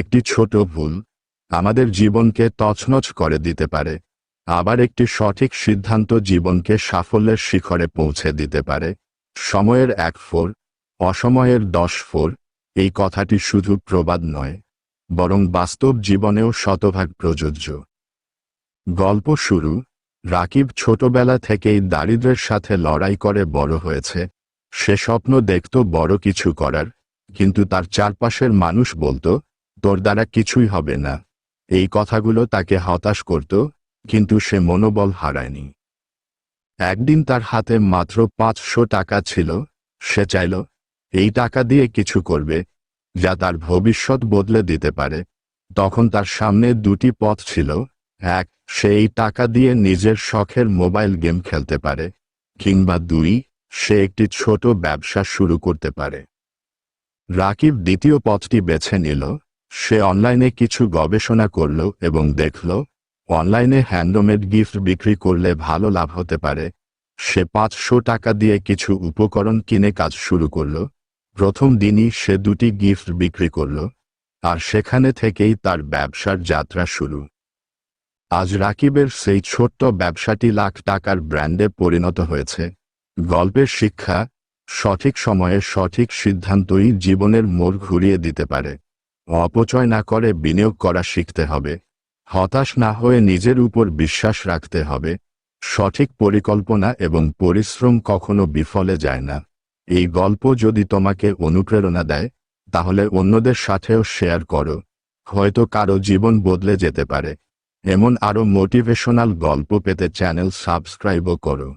একটি ছোট ভুল আমাদের জীবনকে তছনছ করে দিতে পারে, আবার একটি সঠিক সিদ্ধান্ত জীবনকে সাফল্যের শিখরে পৌঁছে দিতে পারে। সময়ের এক ফোর, অসময়ের দশ ফোর, এই কথাটি শুধু প্রবাদ নয়, বরং বাস্তব জীবনেও শতভাগ প্রযোজ্য। গল্প শুরু, রাকিব ছোটবেলা থেকেই দারিদ্র্যের সাথে লড়াই করে বড় হয়েছে। সে স্বপ্ন দেখত বড় কিছু করার, কিন্তু তার চারপাশের মানুষ বলতো তোর দ্বারা কিছুই হবে না। এই কথাগুলো তাকে হতাশ করত, কিন্তু সে মনোবল হারায়নি। একদিন তার হাতে মাত্র পাঁচশো টাকা ছিল, সে চাইল, এই টাকা দিয়ে কিছু করবে, যা তার ভবিষ্যৎ বদলে দিতে পারে। তখন তার সামনে দুটি পথ ছিল, এক, সে এই টাকা দিয়ে নিজের শখের মোবাইল গেম খেলতে পারে, কিংবা দুই, সে একটি ছোট ব্যবসা শুরু করতে পারে। রাকিব দ্বিতীয় পথটি বেছে নিল সে অনলাইনে কিছু গবেষণা করল এবং দেখল, অনলাইনে হ্যান্ডমেড গিফট বিক্রি করলে ভালো লাভ হতে পারে। সে পাঁচশো টাকা দিয়ে কিছু উপকরণ কিনে কাজ শুরু করল। প্রথম দিনই সে দুটি গিফট বিক্রি করল, আর সেখানে থেকেই তার ব্যবসার যাত্রা শুরু। আজ রাকিবের সেই ছোট্ট ব্যবসাটি লাখ টাকার ব্র্যান্ডে পরিণত হয়েছে। গল্পের শিক্ষা, সঠিক সময়ে সঠিক সিদ্ধান্তই জীবনের মোড় ঘুরিয়ে দিতে পারে। অপচয় না করে বিনিয়োগ করা শিখতে হবে। হতাশ না হয়ে নিজের উপর বিশ্বাস রাখতে হবে। সঠিক পরিকল্পনা এবং পরিশ্রম কখনো বিফলে যায় না। এই গল্প যদি তোমাকে অনুপ্রেরণা দেয়, তাহলে অন্যদের সাথেও শেয়ার করো। হয়তো কারও জীবন বদলে যেতে পারে। এমন আরও মোটিভেশনাল গল্প পেতে চ্যানেল সাবস্ক্রাইবও করো।